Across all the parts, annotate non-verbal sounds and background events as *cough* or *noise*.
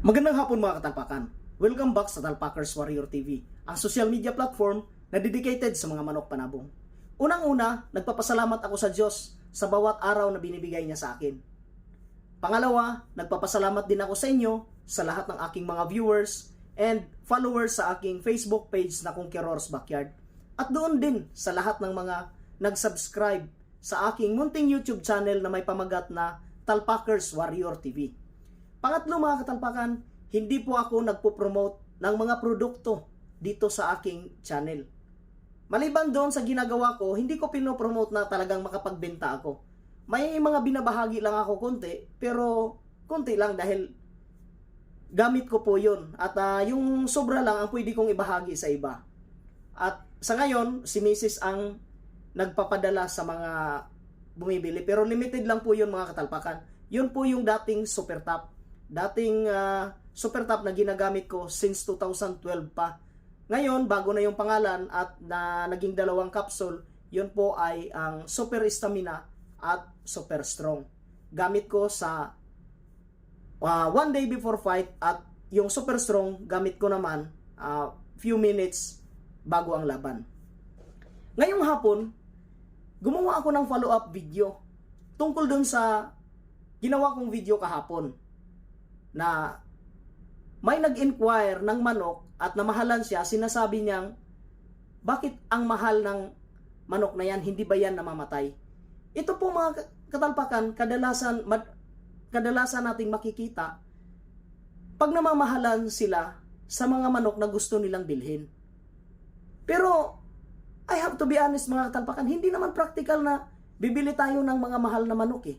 Magandang hapon mga katalpakan. Welcome back sa Talpakers Warrior TV, ang social media platform na dedicated sa mga manok panabong. Unang-una, nagpapasalamat ako sa Diyos sa bawat araw na binibigay niya sa akin. Pangalawa, nagpapasalamat din ako sa inyo sa lahat ng aking mga viewers and followers sa aking Facebook page na Conqueror's Backyard. At doon din sa lahat ng mga nag-subscribe sa aking munting YouTube channel na may pamagat na Talpakers Warrior TV. Pangatlo mga katalpakan, hindi po ako nagpo-promote ng mga produkto dito sa aking channel. Maliban doon sa ginagawa ko, hindi ko pinopromote na talagang makapagbenta ako. May mga binabahagi lang ako konti, pero konti lang dahil gamit ko po yun. At ah, yung sobra lang ang pwede kong ibahagi sa iba. At sa ngayon, si Mrs. ang nagpapadala sa mga bumibili. Pero limited lang po yun mga katalpakan. Yun po yung dating super top. Dating ah, super top na ginagamit ko since 2012 pa. Ngayon, bago na yung pangalan at na naging dalawang capsule, yun po ay ang super stamina at super strong. Gamit ko sa ah, one day before fight at yung super strong gamit ko naman ah, few minutes bago ang laban. Ngayong hapon, gumawa ako ng follow-up video tungkol dun sa ginawa kong video kahapon na may nag-inquire ng manok at namahalan siya, sinasabi niyang, bakit ang mahal ng manok na yan, hindi ba yan namamatay? Ito po mga katalpakan, kadalasan, mad, kadalasan nating makikita, pag namamahalan sila sa mga manok na gusto nilang bilhin. Pero, I have to be honest mga katalpakan, hindi naman practical na bibili tayo ng mga mahal na manok eh.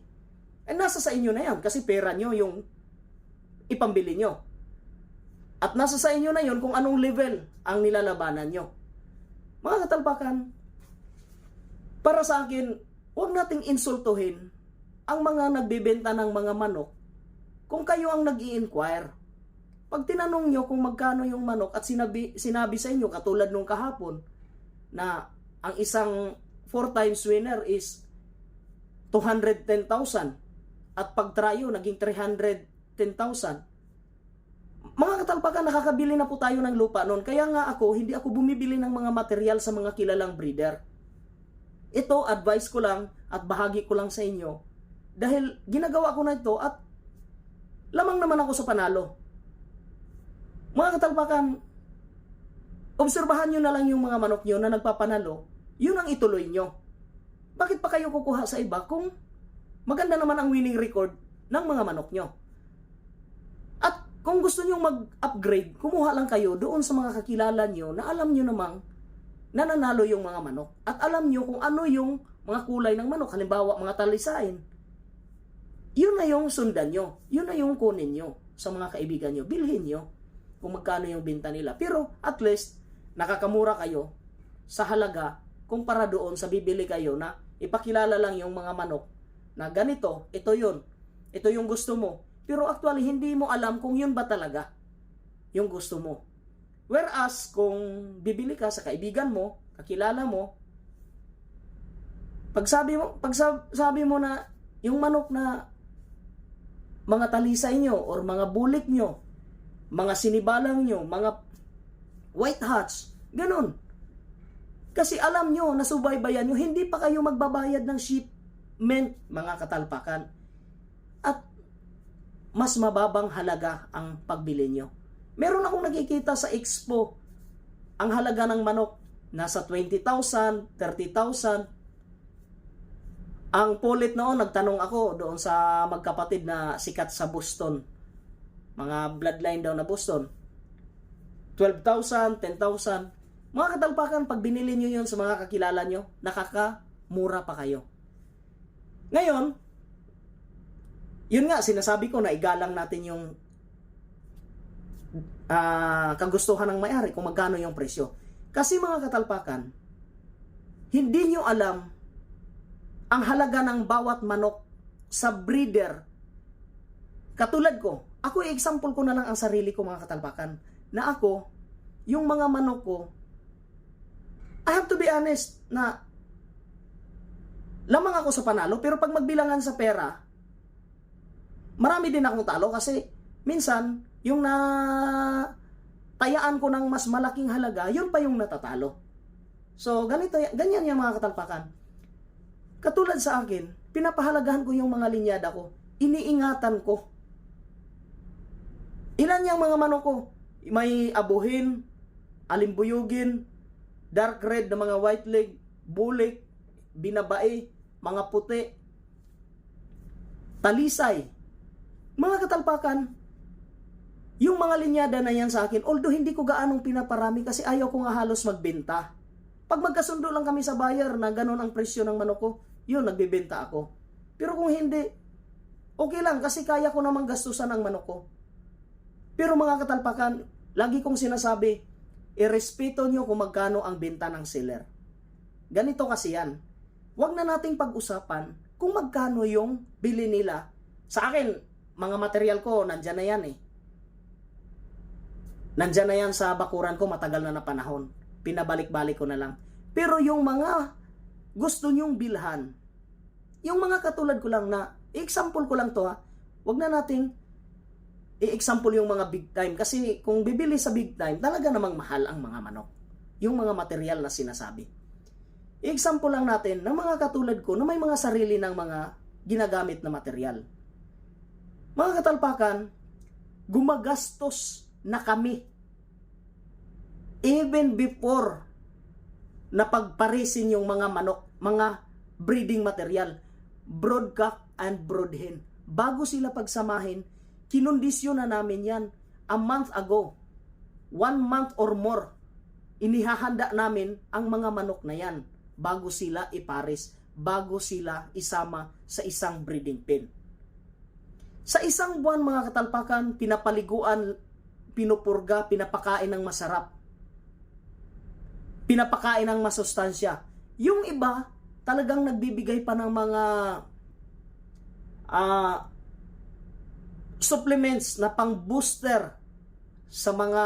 Eh, nasa sa inyo na yan kasi pera nyo yung ipambili nyo. At nasa sa inyo na yon kung anong level ang nilalabanan nyo. Mga katalpakan, para sa akin, huwag nating insultuhin ang mga nagbebenta ng mga manok kung kayo ang nag inquire Pag tinanong nyo kung magkano yung manok at sinabi, sinabi sa inyo, katulad nung kahapon, na ang isang 4 times winner is 210,000 at pag tryo naging 310,000 mga katalpakan, nakakabili na po tayo ng lupa noon. Kaya nga ako, hindi ako bumibili ng mga material sa mga kilalang breeder. Ito, advice ko lang at bahagi ko lang sa inyo. Dahil ginagawa ko na ito at lamang naman ako sa panalo. Mga katalpakan, obserbahan nyo na lang yung mga manok nyo na nagpapanalo, yun ang ituloy nyo. Bakit pa kayo kukuha sa iba kung maganda naman ang winning record ng mga manok nyo? Kung gusto nyo mag-upgrade, kumuha lang kayo doon sa mga kakilala nyo na alam nyo namang nananalo yung mga manok. At alam nyo kung ano yung mga kulay ng manok. Halimbawa, mga talisain. Yun na yung sundan nyo. Yun na yung kunin nyo sa mga kaibigan nyo. Bilhin nyo kung magkano yung binta nila. Pero at least, nakakamura kayo sa halaga kumpara doon sa bibili kayo na ipakilala lang yung mga manok na ganito, ito yun. Ito yung gusto mo. Pero actually, hindi mo alam kung yun ba talaga yung gusto mo. Whereas, kung bibili ka sa kaibigan mo, kakilala mo, pag sabi mo, pag sab- sabi mo na yung manok na mga talisay nyo or mga bulik nyo, mga sinibalang nyo, mga white hats, ganun. Kasi alam nyo, nasubaybayan nyo, hindi pa kayo magbabayad ng shipment, mga katalpakan. Mas mababang halaga ang pagbili nyo. Meron akong nakikita sa expo, ang halaga ng manok nasa 20,000, 30,000. Ang pulit noon, nagtanong ako doon sa magkapatid na sikat sa Boston. Mga bloodline daw na Boston. 12,000, 10,000. Mga katalpakan, pag binili nyo yun sa mga kakilala nyo, nakakamura pa kayo. Ngayon, yun nga, sinasabi ko na igalang natin yung ah, kagustuhan ng may-ari kung magkano yung presyo. Kasi mga katalpakan, hindi nyo alam ang halaga ng bawat manok sa breeder. Katulad ko, ako example ko na lang ang sarili ko mga katalpakan, na ako, yung mga manok ko, I have to be honest na lamang ako sa panalo, pero pag magbilangan sa pera, marami din akong talo kasi minsan, yung na tayaan ko ng mas malaking halaga, yun pa yung natatalo. So, ganito, ganyan yung mga katalpakan. Katulad sa akin, pinapahalagahan ko yung mga linyada ko. Iniingatan ko. Ilan yung mga manok ko? May abuhin, alimbuyugin, dark red na mga white leg, bulik, binabae, mga puti, talisay. Mga katalpakan, yung mga linyada na yan sa akin, although hindi ko gaanong pinaparami kasi ayaw ko nga halos magbenta. Pag magkasundo lang kami sa buyer na ganun ang presyo ng manok ko, yun, nagbibenta ako. Pero kung hindi, okay lang kasi kaya ko namang gastusan ang manok ko. Pero mga katalpakan, lagi kong sinasabi, irespeto nyo kung magkano ang benta ng seller. Ganito kasi yan. Huwag na nating pag-usapan kung magkano yung bili nila. Sa akin, mga material ko, nandyan na yan eh. Nandyan na yan sa bakuran ko matagal na na panahon. Pinabalik-balik ko na lang. Pero yung mga gusto nyong bilhan, yung mga katulad ko lang na, example ko lang to ha, wag na nating i-example yung mga big time. Kasi kung bibili sa big time, talaga namang mahal ang mga manok. Yung mga material na sinasabi. I-example lang natin ng mga katulad ko na may mga sarili ng mga ginagamit na material. Mga katalpakan, gumagastos na kami even before na pagparisin yung mga manok, mga breeding material, broadcock and broadhen. Bago sila pagsamahin, kinondisyon na namin yan a month ago. One month or more, inihahanda namin ang mga manok na yan bago sila iparis, bago sila isama sa isang breeding pen. Sa isang buwan mga katalpakan, pinapaliguan, pinupurga, pinapakain ng masarap. Pinapakain ng masustansya. Yung iba, talagang nagbibigay pa ng mga ah supplements na pang booster sa mga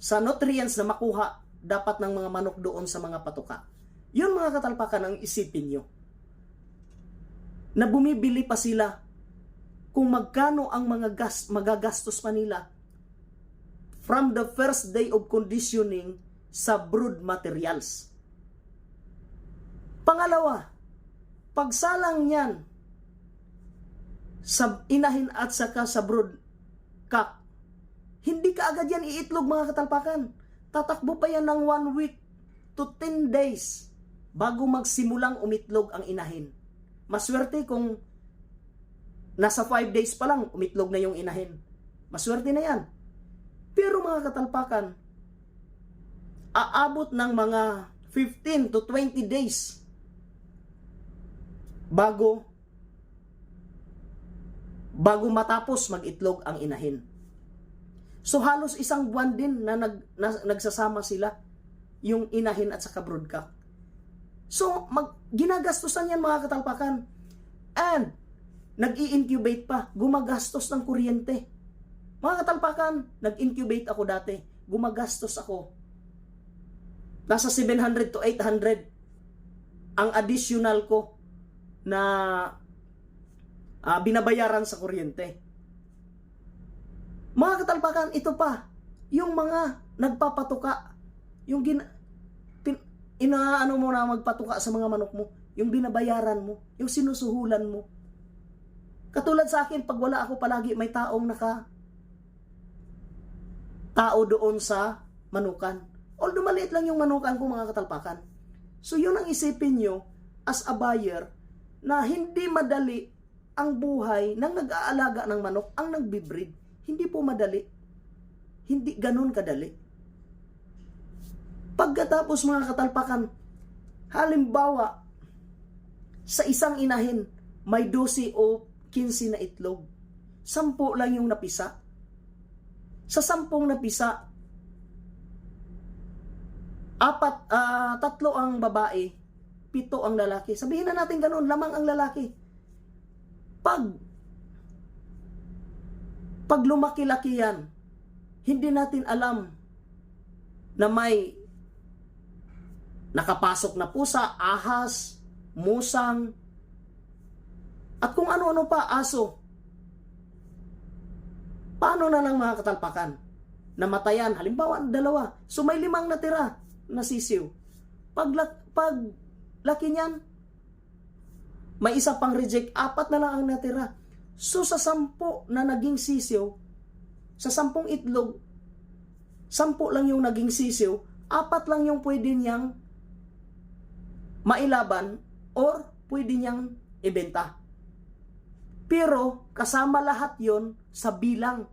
sa nutrients na makuha dapat ng mga manok doon sa mga patuka. Yun mga katalpakan ang isipin nyo. Na bumibili pa sila kung magkano ang mga gas, magagastos pa nila from the first day of conditioning sa brood materials. Pangalawa, pagsalang niyan sa inahin at saka sa brood cock, hindi ka agad yan iitlog mga katalpakan. Tatakbo pa yan ng 1 week to 10 days bago magsimulang umitlog ang inahin. Maswerte kung nasa 5 days pa lang umitlog na yung inahin. Maswerte na yan. Pero mga katalpakan, aabot ng mga 15 to 20 days bago bago matapos mag-itlog ang inahin. So halos isang buwan din na, nag, na nagsasama sila yung inahin at saka broodcock. So mag, ginagastusan yan mga katalpakan. And nag-i-incubate pa, gumagastos ng kuryente. Mga katalpakan, nag-incubate ako dati, gumagastos ako. Nasa 700 to 800 ang additional ko na ah, binabayaran sa kuryente. Mga katalpakan, ito pa, yung mga nagpapatuka, yung gina, pin, inaano mo na magpatuka sa mga manok mo, yung binabayaran mo, yung sinusuhulan mo. Katulad sa akin, pag wala ako palagi, may taong naka tao doon sa manukan. Although maliit lang yung manukan ko mga katalpakan. So yun ang isipin nyo as a buyer na hindi madali ang buhay ng nag-aalaga ng manok ang nagbibreed. Hindi po madali. Hindi ganun kadali. Pagkatapos mga katalpakan, halimbawa, sa isang inahin, may 12 o 15 na itlog. Sampo lang yung napisa. Sa sampung napisa, apat, ah, tatlo ang babae, pito ang lalaki. Sabihin na natin ganun, lamang ang lalaki. Pag pag lumaki-laki yan, hindi natin alam na may nakapasok na pusa, ahas, musang, at kung ano-ano pa, aso. Paano na lang mga katalpakan? Namatayan, halimbawa, dalawa. So may limang natira na sisiw. Pag, pag laki niyan, may isa pang reject, apat na lang ang natira. So sa sampo na naging sisiw, sa sampung itlog, sampu lang yung naging sisiw, apat lang yung pwede niyang mailaban or pwede niyang ibenta. Pero kasama lahat yon sa bilang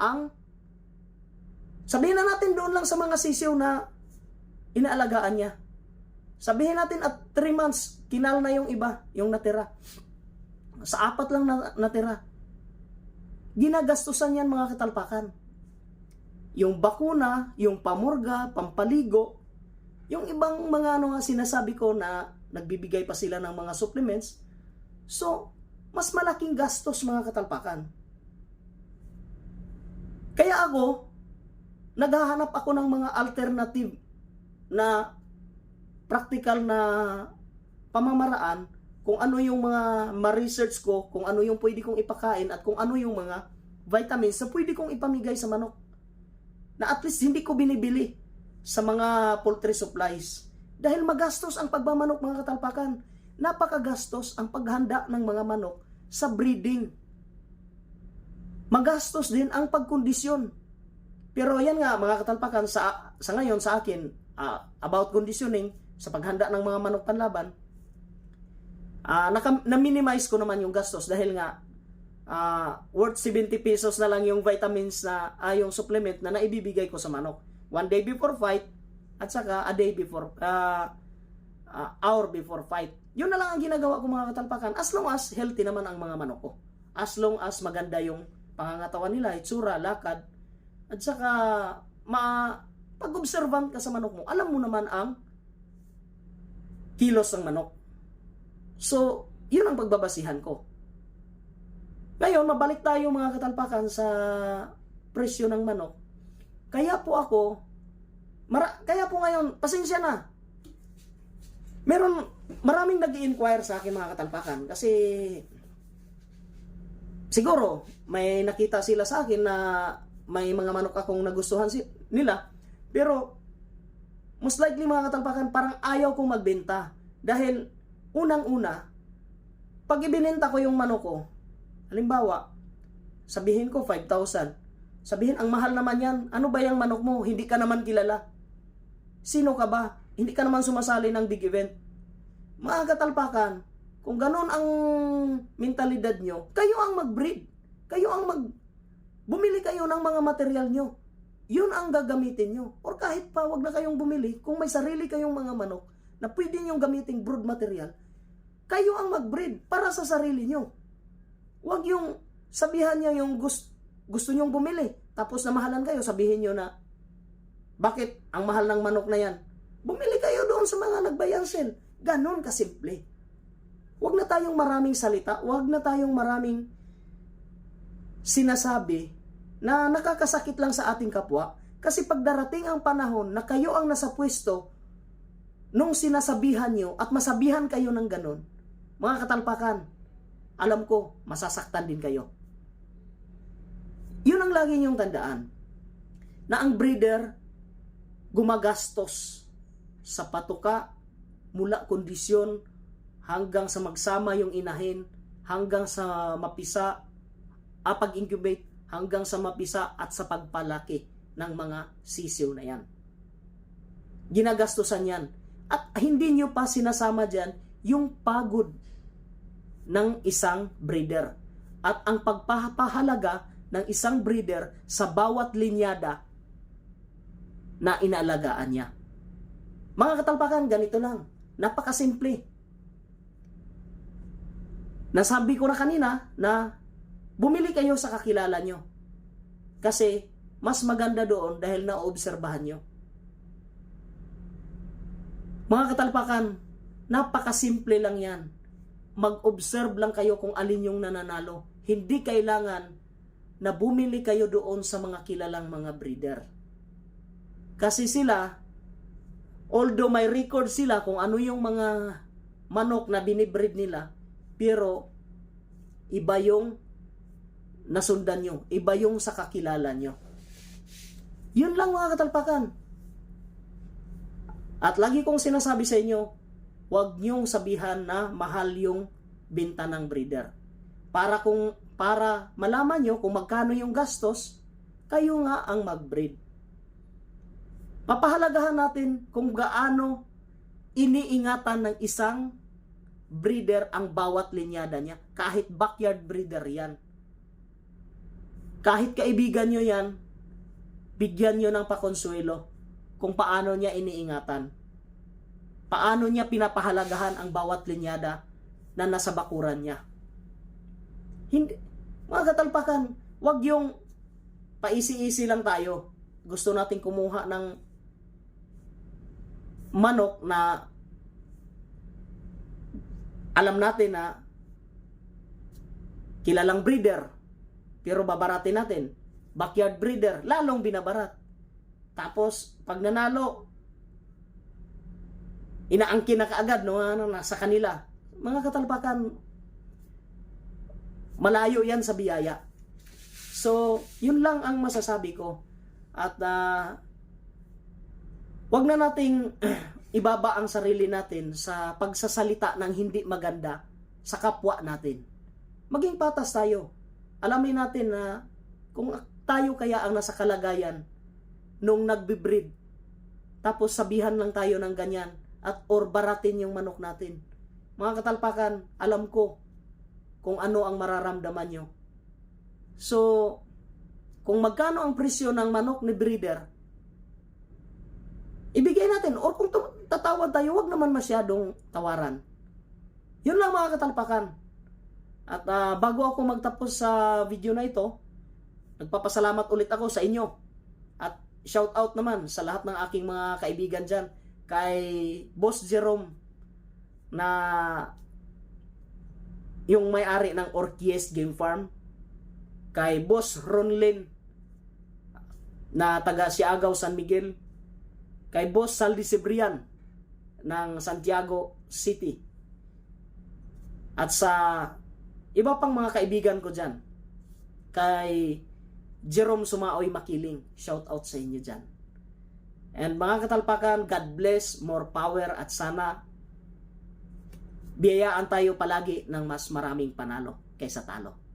ang sabihin na natin doon lang sa mga sisiw na inaalagaan niya. Sabihin natin at 3 months, kinal na yung iba, yung natira. Sa apat lang na, natira. Ginagastusan yan mga katalpakan. Yung bakuna, yung pamurga, pampaligo, yung ibang mga ano nga sinasabi ko na nagbibigay pa sila ng mga supplements. So, mas malaking gastos mga katalpakan. Kaya ako, naghahanap ako ng mga alternative na practical na pamamaraan kung ano yung mga ma-research ko, kung ano yung pwede kong ipakain at kung ano yung mga vitamins na pwede kong ipamigay sa manok. Na at least hindi ko binibili sa mga poultry supplies. Dahil magastos ang pagmamanok mga katalpakan. Napakagastos ang paghanda ng mga manok sa breeding. Magastos din ang pagkondisyon. Pero yan nga mga katalpakan sa sa ngayon sa akin ah, about conditioning sa paghanda ng mga manok panlaban ah naka, na-minimize ko naman yung gastos dahil nga ah, worth 70 pesos na lang yung vitamins na ah, yung supplement na naibibigay ko sa manok. One day before fight at saka a day before ah, ah, hour before fight. Yun na lang ang ginagawa ko mga katalpakan as long as healthy naman ang mga manok ko. As long as maganda yung pangangatawan nila, itsura, lakad, at saka ma pag-observant ka sa manok mo, alam mo naman ang kilos ng manok. So, yun ang pagbabasihan ko. Ngayon, mabalik tayo mga katalpakan sa presyo ng manok. Kaya po ako, mara, kaya po ngayon, pasensya na. Meron, maraming nag inquire sa akin mga katalpakan kasi siguro may nakita sila sa akin na may mga manok akong nagustuhan si, nila. Pero, most likely mga katalpakan, parang ayaw kong magbenta. Dahil, unang-una, pag ibinenta ko yung manok ko, halimbawa, sabihin ko 5,000. Sabihin, ang mahal naman yan. Ano ba yung manok mo? Hindi ka naman kilala. Sino ka ba? Hindi ka naman sumasali ng big event. Mga katalpakan, kung ganun ang mentalidad nyo, kayo ang mag-breed. Kayo ang mag... Bumili kayo ng mga material nyo. Yun ang gagamitin nyo. Or kahit pa, wag na kayong bumili. Kung may sarili kayong mga manok na pwede nyo gamiting brood material, kayo ang mag-breed para sa sarili nyo. Wag yung sabihan niya yung gusto, gusto nyong bumili. Tapos na mahalan kayo, sabihin nyo na, bakit ang mahal ng manok na yan? Bumili kayo doon sa mga nagbayang sale. Ganon kasimple. Huwag na tayong maraming salita, huwag na tayong maraming sinasabi na nakakasakit lang sa ating kapwa kasi pag darating ang panahon na kayo ang nasa pwesto nung sinasabihan nyo at masabihan kayo ng ganon, mga katalpakan, alam ko, masasaktan din kayo. Yun ang lagi nyong tandaan, na ang breeder gumagastos sa patuka mula kondisyon hanggang sa magsama yung inahin, hanggang sa mapisa, ah, pag-incubate, hanggang sa mapisa at sa pagpalaki ng mga sisiw na yan. Ginagastosan yan. At hindi nyo pa sinasama dyan yung pagod ng isang breeder. At ang pagpapahalaga ng isang breeder sa bawat linyada na inaalagaan niya. Mga katalpakan, ganito lang. Napakasimple. Nasabi ko na kanina na bumili kayo sa kakilala nyo. Kasi mas maganda doon dahil naobserbahan nyo. Mga katalpakan, napakasimple lang yan. Mag-observe lang kayo kung alin yung nananalo. Hindi kailangan na bumili kayo doon sa mga kilalang mga breeder. Kasi sila, although may record sila kung ano yung mga manok na binibreed nila, pero iba yung nasundan nyo. Iba yung sa kakilala nyo. Yun lang mga katalpakan. At lagi kong sinasabi sa inyo, huwag nyong sabihan na mahal yung binta ng breeder. Para kung para malaman nyo kung magkano yung gastos, kayo nga ang mag-breed. Papahalagahan natin kung gaano iniingatan ng isang breeder ang bawat linyada niya. Kahit backyard breeder yan. Kahit kaibigan nyo yan, bigyan nyo ng pakonsuelo kung paano niya iniingatan. Paano niya pinapahalagahan ang bawat linyada na nasa bakuran niya. Hindi, mga katalpakan, wag yung paisi-isi lang tayo. Gusto nating kumuha ng manok na alam natin na kilalang breeder pero babaratin natin. Backyard breeder lalong binabarat. Tapos pag nanalo inaangkin na kaagad no ano nasa kanila. Mga katalpakan malayo yan sa biyaya. So yun lang ang masasabi ko. At ah, wag na nating *clears throat* ibaba ang sarili natin sa pagsasalita ng hindi maganda sa kapwa natin. Maging patas tayo. Alamin natin na kung tayo kaya ang nasa kalagayan nung nagbe-breed, tapos sabihan lang tayo ng ganyan at or baratin yung manok natin. Mga katalpakan, alam ko kung ano ang mararamdaman nyo. So, kung magkano ang presyo ng manok ni breeder, ibigay natin. Or kung tatawad tayo, wag naman masyadong tawaran. Yun lang mga katalpakan. At ah, bago ako magtapos sa video na ito, nagpapasalamat ulit ako sa inyo. At shout out naman sa lahat ng aking mga kaibigan dyan. Kay Boss Jerome na yung may-ari ng Orkies Game Farm. Kay Boss Ronlin na taga Siagaw, San Miguel kay Boss Saldi Cibrian ng Santiago City. At sa iba pang mga kaibigan ko dyan, kay Jerome Sumaoy Makiling, shout out sa inyo dyan. And mga katalpakan, God bless, more power at sana biyayaan tayo palagi ng mas maraming panalo kaysa talo.